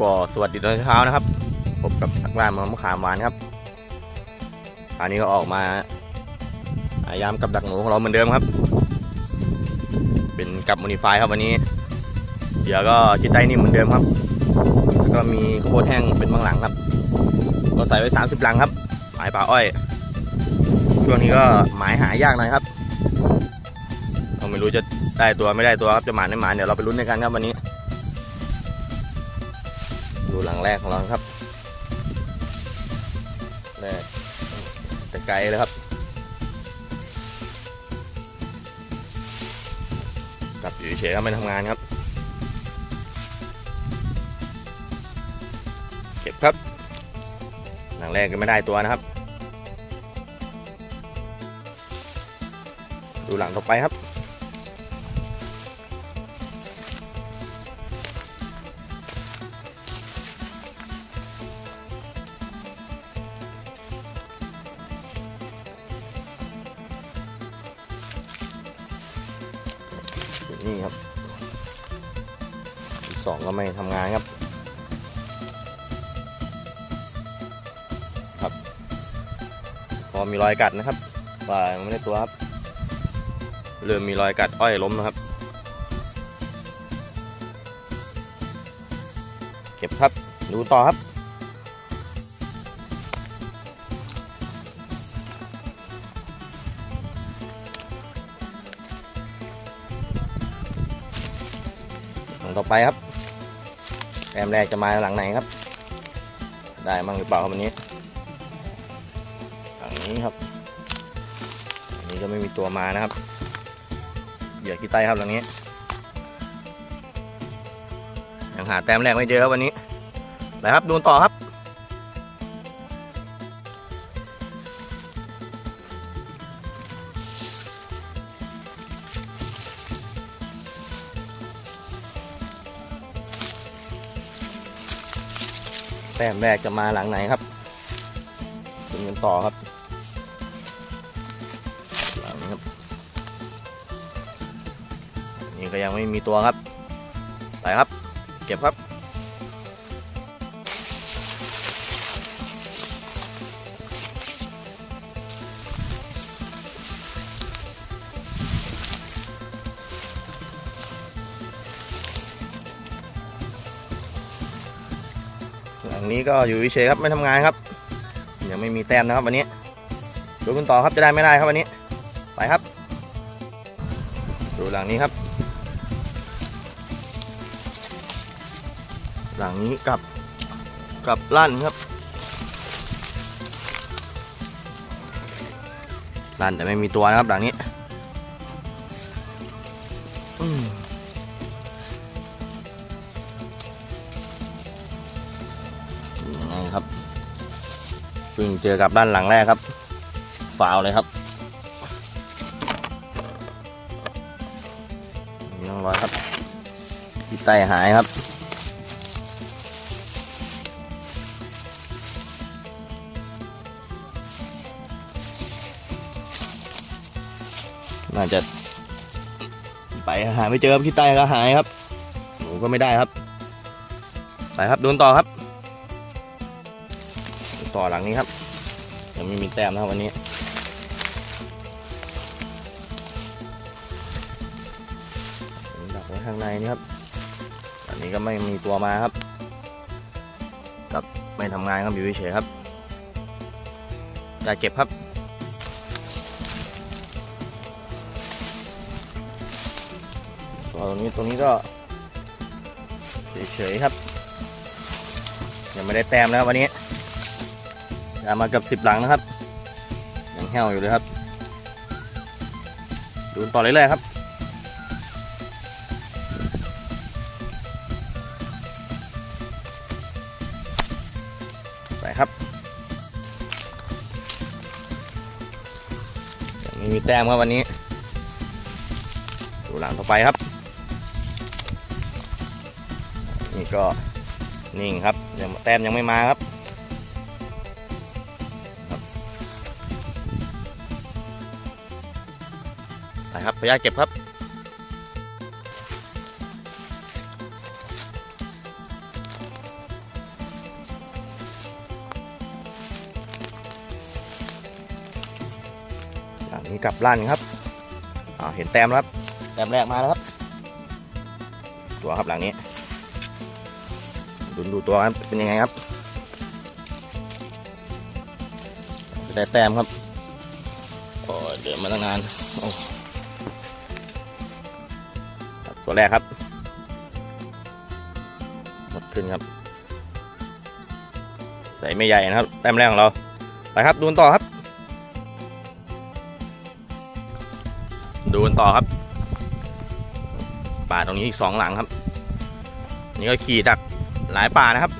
ก็สวัสดีตอนเช้านะครับพบกับทักบ้านมะมะขามหวานครับคราวนี้ก็ออกมาพยายามกับดักหนูของเราเหมือนเดิมครับ เป็นกับมูนิฟายครับวันนี้เดี๋ยวก็จิตใจนิ่เหมือนเดิมครับแล้วก็มีข้าวโพดแห้งเป็นบางหลังครับก็ใส่ไว้ 30 หลังครับหมายป่าอ้อยช่วงนี้ก็หมายหายากหน่อยครับเราไม่รู้จะได้ตัวไม่ได้ตัวครับจะหมานไม่หมานเดี๋ยวเราไปลุ้นด้วยกันครับวันนี้ แรกของเราครับแรกแต่ไกลเลยครับ กลับอยู่เฉยๆไม่ทำงานครับ เก็บครับหลังแรกก็ไม่ได้ตัวนะครับ ดูหลังต่อไปครับ นี่ครับอีกสองก็ไม่ทำงานครับครับพอมีรอยกัดนะครับปลายไม่ได้ตัวครับเริ่มมีรอยกัดอ้อยล้มนะครับ เก็บครับ ดูต่อครับ ต่อไปครับแต้มแรกจะมาหลังไหนครับ ได้มั่งหรือเปล่าครับวันนี้หลังนี้ครับอันนี้ก็ไม่มีตัวมานะครับ เหยื่อขี้ไตครับหลังนี้ยังหาแต้มแรกไม่เจอครับวันนี้ไปครับดูต่อครับ แต้มแรกจะมาหลังไหนครับดูกันต่อครับหลังนี้ครับ นี่ก็ยังไม่มีตัวครับ ไปครับ เก็บครับ งนี้ก็อยู่เฉยครับไม่ทำงานครับยังไม่มีแต้มนะครับวันนี้ดูกันต่อครับจะได้ไม่ได้ครับวันนี้ ไปครับ ดูหลังนี้ครับ หลังนี้กับกับลั่นครับลั่นแต่ไม่มีตัวนะครับหลังนี้ เพิ่งเจอกับด้านหลังแรกครับฟาวเลยครับมีน้องรอยครับที่ไตหายครับน่าจะไปหาไม่เจอครับที่ใต้ก็หายครับหนูก็ไม่ได้ครับ ไปครับโดนต่อครับ ต่อหลังนี้ครับยังไม่มีแต้มนะครับวันนี้ ดักไว้ข้างในนี่ครับอันนี้ก็ไม่มีตัวมาครับกับไม่ทำงานครับอยู่เฉยครับจะเก็บครับตัวตรงนี้ตรงนี้ก็เฉยๆครับยังไม่ได้แต้มนะครับวันนี้ ยามากับสิบหลังนะครับยังแห้วอยู่เลยครับ ดูต่อเรื่อยๆครับไปครับยังไม่มีแต้มครับวันนี้ ดูหลังต่อไปครับ นี่ก็นิ่งครับยังแต้มยังไม่มาครับ ไปครับพยาเก็บครับอย่งนี้กลับลั่นครับเห็นแต้มแล้วครับ แต้มแรกมาแล้วครับ ตัวครับหลังนี้ ดูดูตัวครับเป็นยังไงครับได้แต้มครับโอ้เดือดมาตั้งนานโอ้ ครับตัวแรกครับหมดขึ้นครับ ใส่ไม่ใหญ่นะครับ แต้มแรกของเรา ไปครับ ดูนต่อครับ ดูนต่อครับป่าตรงนี้อีกสองหลังครับ นี่ก็ขี่ดักหลายป่านะครับ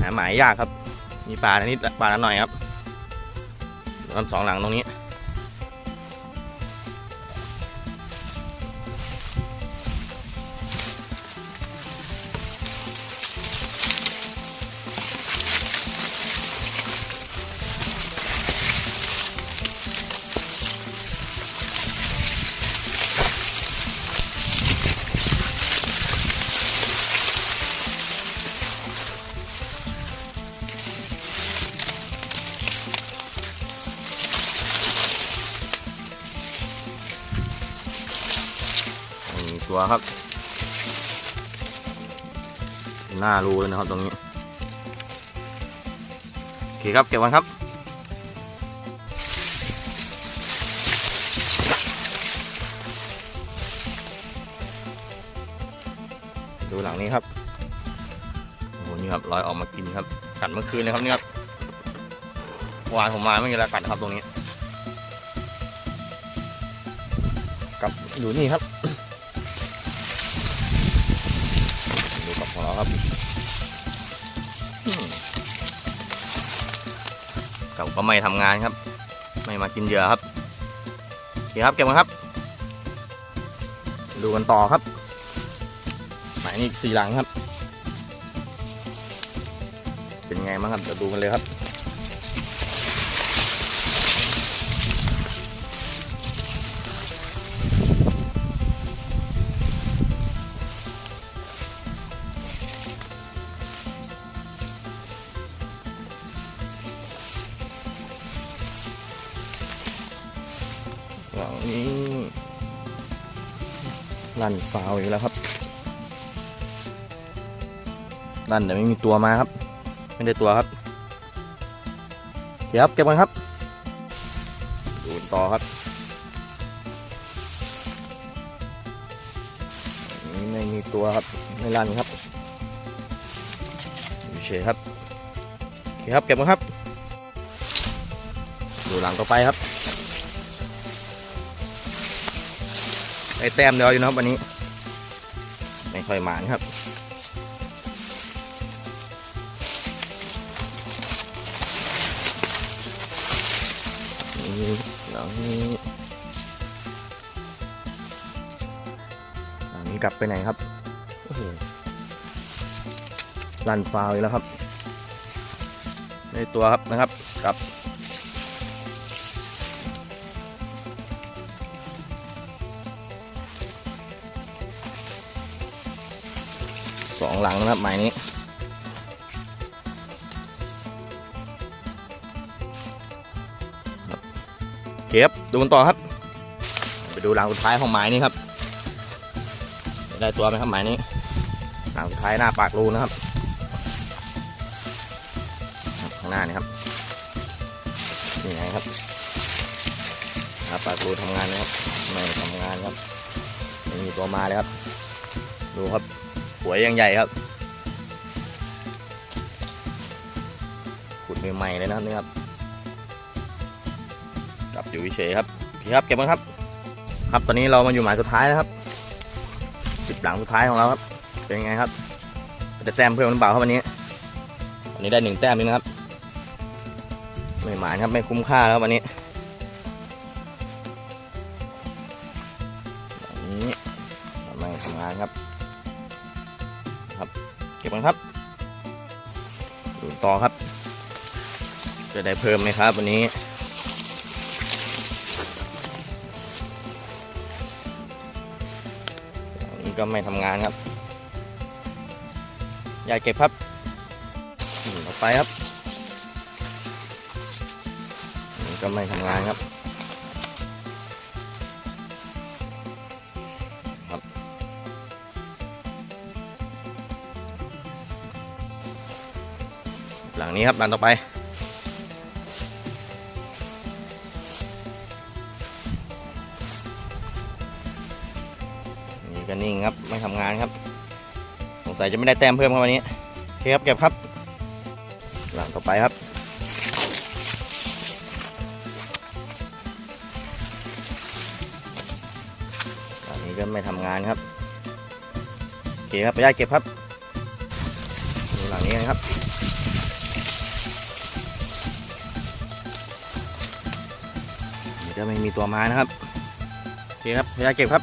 หาหมายยากครับ มีป่านิดป่าละหน่อยครับดูครับสองหลังตรงนี้ ตัวครับหน้ารูเลยนะครับตรงนี้โอเคครับเก็บกันครับดูหลังนี้ครับ โอ้โห นี่ครับรอยออกมากินครับ กัดเมื่อคืนเลยครับนี่ครับวานผมมาไม่มีอะไรกัดนครับตรงนี้ กับอยู่นี่ครับ ครับมเก่าก็ไม่ทำงานครับ ไม่มากินเหยื่อครับโอเคครับเก็บกันครับ ดูกันต่อครับหมายนี้อีกสี่หลังครับ เป็นไงบ้างครับเดี๋ยวดูกันเลยครับ ลั่นฟาวอีกแล้วครับลั่นแต่ไม่มีตัวมาครับ ไม่ได้ตัวครับเดี๋ยวครับเก็บกันครับดูต่อครับไม่มีตัวครับไม่ลั่นครับเฉยๆครับโอเคครับเก็บกันครับ ดูหลังต่อไปครับ ได้แต้มเดียวอยู่นะครับวันนี้ ไม่ค่อยหมานครับนี่หลังนี้หลังนี้กลับไปไหนครับโอ้โหลันฟาวอีกแล้วครับได้ตัวครับนะครับกลับ สองหลังนะครับหมายนี้เก็บดูกันต่อครับ ไปดูหลังสุดท้ายของหมายนี้ครับ ได้ตัวไหมครับหมายนี้ หลังสุดท้ายหน้าปากรูนะครับ ข้างหน้านี่ครับนี่ไงครับหน้าปากรูทำงานนะครับไม่ทำงานครับม่มีตัวมาเลยครับ ดูครับ หัวยังใหญ่ครับขุดใหม่ๆเลยนะครับนี่ครับกลับอยู่เฉยครับพี่ครับเก็บมันครับ ครับตอนนี้เรามาอยู่หมายสุดท้ายแล้วครับสิบหลังสุดท้ายของเราครับเป็นไงครับจะแต้มเพิ่มหรือเปล่าครับวันนี้วันนี้ได้หนึ่งแต้มเองนะครับไม่หมายครับไม่คุ้มค่าแล้ววันนี้ บกันครับดูต่อครับ จะได้เพิ่มไหมครับวันนี้นนี้ก็ไม่ทำงานครับอย่าเก็บครับต่อไปครับนี่ก็ไม่ทำงานครับ หลังนี้ครับหลังต่อไปนี่ก็นิ่งครับไม่ทำงานครับสงสัยจะไม่ได้แต้มเพิ่มครับวันนี้โอเคครับเก็บครับ หลังต่อไปครับอันนี้ก็ไม่ทำงานครับโอเคครับไปได้เก็บครับหลังนี้กันครับ นี่ก็ไม่มีตัวมานะครับโอเคครับพยายามเก็บครับ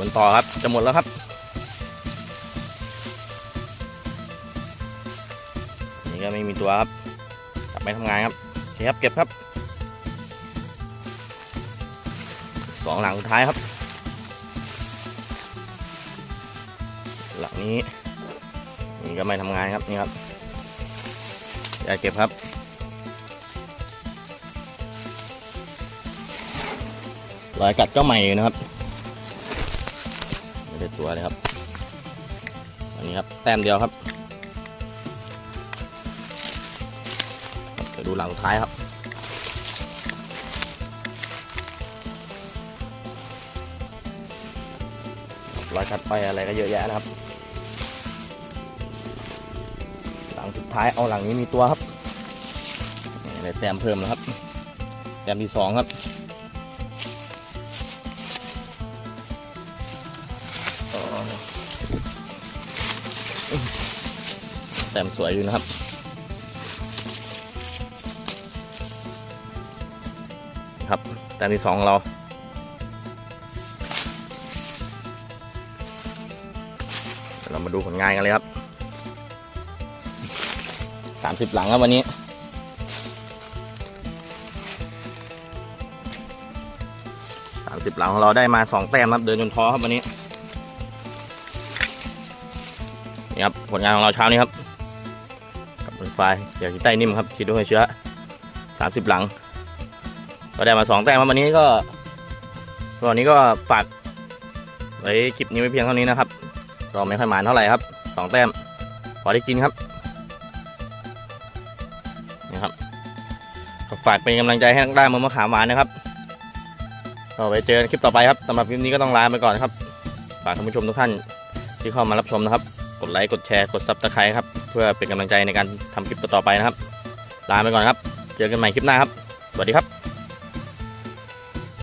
วนต่อครับจะหมดแล้วครับนี่ก็ไม่มีตัวครับกลับไปทำงานครับโอเคครับเก็บครับสองหลังท้ายครับ หลังนี้นี่ก็ไม่ทำงานครับนี่ครับอย่าเก็บครับ รอยกัดก็ใหม่อยู่นะครับไม่ได้ตัวเลยครับ อันนี้ครับแต้มเดียวครับเดี๋ยวดูหลังท้ายครับรอยกัดไปอะไรก็เยอะแยะนะครับ หลังสุดท้ายเอาหลังนี้มีตัวครับได้แต้มเพิ่มแล้วครับ แต้มที่สองครับ แต้มสวยอยู่นะครับ ครับแต้มที่สองเราเรามาดูผลงานกันเลยครับสามสิบหลังครับวันนี้สามสิบหลังของเราได้มาสองแต้มครับ เดินจนท้อครับวันนี้ นี่ครับผลงานของเราเช้านี้ครับกับไฟเดี๋ยวที่ใต้นิ่มครับฉีดด้วยเชื้อสามสิบหลัง ก็ได้มาสองแต้มครับวันนี้ก็วันนี้ก็ฝากไว้คลิปนี้ไว้เพียงเท่านี้นะครับก็ไม่ค่อยหมานเท่าไหร่ครับสองแต้มพอได้กินครับนี่ครับก็ฝากเป็นกำลังใจให้นักล่าเมือมะขามหวานนะครับก็ไปเจอคลิปต่อไปครับสำหรับคลิปนี้ก็ต้องลาไปก่อนครับฝากท่านผู้ชมทุกท่านที่เข้ามารับชมนะครับ กดไลค์กดแชร์กดซับสไครต์ครับ เพื่อเป็นกำลังใจในการทำคลิปต่อไปนะครับ ลาไปก่อนครับ เจอกันใหม่คลิปหน้าครับ สวัสดีครับ